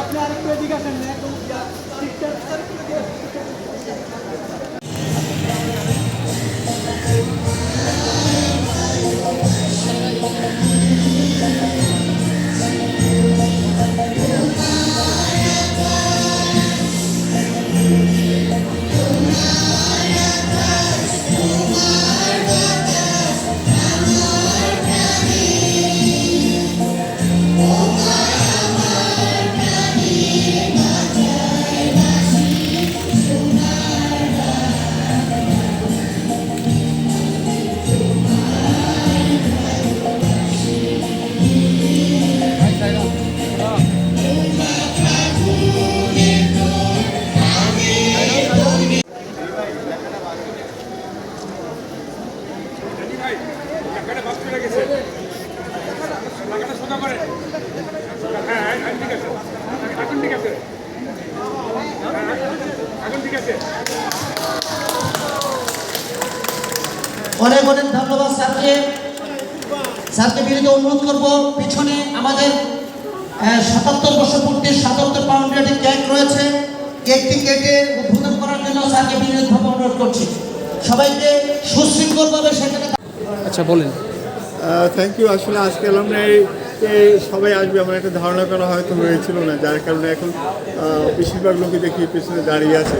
আপনি আরেকটু এদিকে আসেন না একদম ঠিকঠাক আরেকটু অনেক অনেক ধন্যবাদ স্যারকে। স্যারকে বিরুদ্ধে অনুরোধ করব, পিছনে আমাদের সাতাত্তর বছর পূর্তির সাতাত্তর পাউন্ডের কেক রয়েছে। কেকটি কেটে উদ্বোধন করার জন্য স্যারকে বিনীতভাবে অনুরোধ করছি। সবাইকে সুশৃঙ্খলভাবে সেখানে আচ্ছা বলেন। থ্যাংক ইউ আসলে আজকে অ্যালামনাই সবাই আসবে আমার একটা ধারণা করা হয়তো হয়েছিল না, যার কারণে এখন বেশিরভাগ লোকই দেখি পেছনে দাঁড়িয়ে আছে।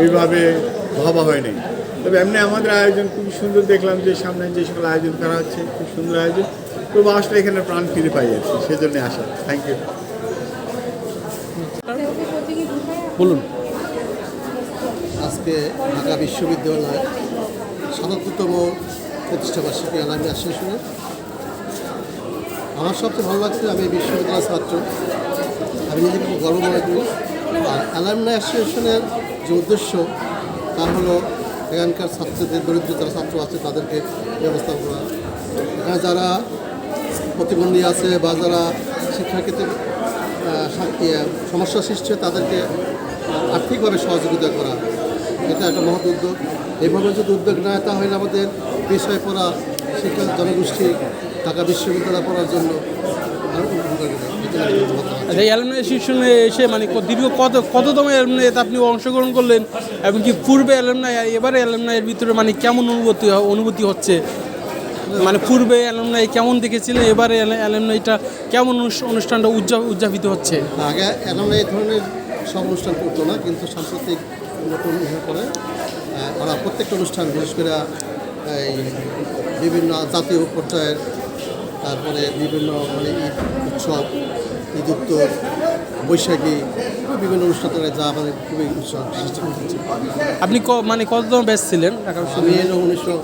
ওইভাবে ভাবা হয়নি তবে এমনি আমাদের আয়োজন খুব সুন্দর, দেখলাম যে সামনে যে সকল আয়োজন করা হচ্ছে, খুব সুন্দর আয়োজন। তো আসলে এখানে প্রাণ ফিরে পাই কি সেজন্য আসা। থ্যাংক ইউ বলুন। আজকে ঢাকা বিশ্ববিদ্যালয় সাতাত্তরতম প্রতিষ্ঠাবার্ষিকী অ্যালামি অ্যাসোসিয়েশনের আমার সবচেয়ে ভালো লাগছে আমি বিশ্ববিদ্যালয়ের ছাত্র। আমি নিজেকে খুব গর্ব মনে করি। আর অ্যালামনা অ্যাসোসিয়েশনের যে উদ্দেশ্য তা হলো এখানকার ছাত্রদের দরিদ্র যারা ছাত্র আছে তাদেরকে ব্যবস্থা করা। এখানে যারা প্রতিবন্ধী আছে বা যারা শিক্ষার ক্ষেত্রে আহ, সা- ইয়ে, সমস্যা সৃষ্টি তাদেরকে আর্থিকভাবে সহযোগিতা করা। এটা একটা মহৎ উদ্যোগ। এইভাবে যদি উদ্যোগ নেয় তাহলে আমাদের বিষয় পড়া শিক্ষা জনগোষ্ঠী ঢাকা বিশ্ববিদ্যালয় পড়ার জন্য। আচ্ছা এসে মানে ক- দীর্ঘ কত কততম অ্যালুমিনিতে আপনি অংশগ্রহণ করলেন? এবং কি পূর্বে অ্যালুমিনাই এবারে অ্যালুমিনাইয়ের ভিতরে মানে কেমন অনুভূতি অনুভূতি হচ্ছে? মানে পূর্বে অ্যালুমিনাই কেমন দেখেছিলেন? এবারে অ্যালুমিনাইটা কেমন অনুষ- অনুষ্ঠানটা উদযা- উদযাপিত হচ্ছে? আগে এই ধরনের সব অনুষ্ঠান করতো না কিন্তু সাম্প্রতিক নতুন ইয়ে করে ওরা প্রত্যেকটা অনুষ্ঠান বিশেষ করে এই বিভিন্ন জাতীয় পর্যায়ের তারপরে বিভিন্ন মানে ঈদ উৎসব ঈদ উত্তর বৈশাখী বিভিন্ন অনুষ্ঠান করে যা আমাদের খুবই উৎসব সৃষ্টি করছে। আপনি ক- মানে কততম ব্যাচ ছিলেন? আমি এলো উনিশশো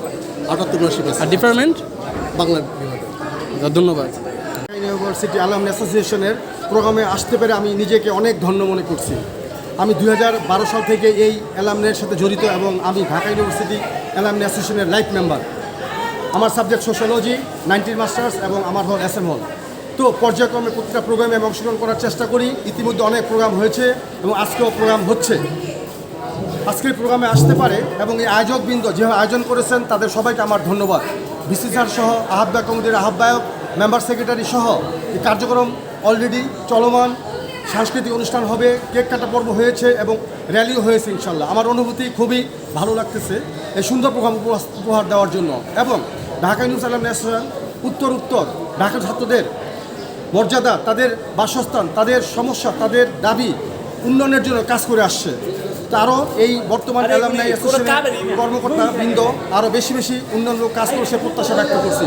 আটাত্তর মাসে আর ডিপার্টমেন্ট? বাংলা বিভাগে ধন্যবাদ। ইউনিভার্সিটি আলাম অ্যাসোসিয়েশনের প্রোগ্রামে আসতে পেরে আমি নিজেকে অনেক ধন্য মনে করছি। আমি দুই হাজার বারো সাল থেকে এই অ্যালামনের সাথে জড়িত এবং আমি ঢাকা ইউনিভার্সিটি অ্যালামনি অ্যাসোসিয়েশনের লাইফ মেম্বার। আমার সাবজেক্ট সোশ্যালজি নাইনটিন মাস্টার্স এবং আমার হল এস এম হল। তো পর্যায়ক্রমে প্রতিটা প্রোগ্রামে আমি অংশগ্রহণ করার চেষ্টা করি। ইতিমধ্যে অনেক প্রোগ্রাম হয়েছে এবং আজকেও প্রোগ্রাম হচ্ছে। আজকের প্রোগ্রামে আসতে পারে এবং এই আয়োজকবৃন্দ যেভাবে আয়োজন করেছেন, তাদের সবাইকে আমার ধন্যবাদ। বিসি স্যার সহ, আহ্বায়ক কমিটির আহ্বায়ক, মেম্বার সেক্রেটারি সহ, এই কার্যক্রম অলরেডি চলমান। সাংস্কৃতিক অনুষ্ঠান হবে কেক কাটা পর্ব হয়েছে এবং র্যালিও হয়েছে ইনশাল্লাহ। আমার অনুভূতি খুবই ভালো লাগতেছে এই সুন্দর প্রোগ্রাম উপহার দেওয়ার জন্য। এবং ঢাকা নিউজ আলম ন্যাশনাল উত্তর উত্তর ঢাকার ছাত্রদের মর্যাদা তাদের বাসস্থান তাদের সমস্যা তাদের দাবি উন্নয়নের জন্য কাজ করে আসছে। আরও এই বর্তমান অ্যালামনাই অ্যাসোসিয়েশনের কর্মকর্তা বৃন্দ আরও বেশি বেশি উন্নয়নমূলক কাজ করে সে প্রত্যাশা ব্যক্ত করছি।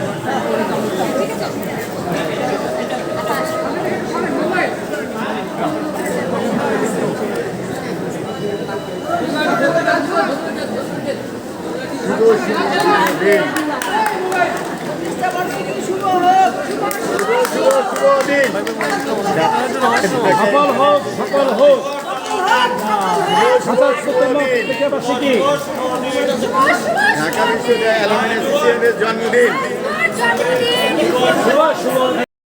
সফল হোক সফল হোক ঢাকা বিশ্ববিদ্যালয় জন্মদিন।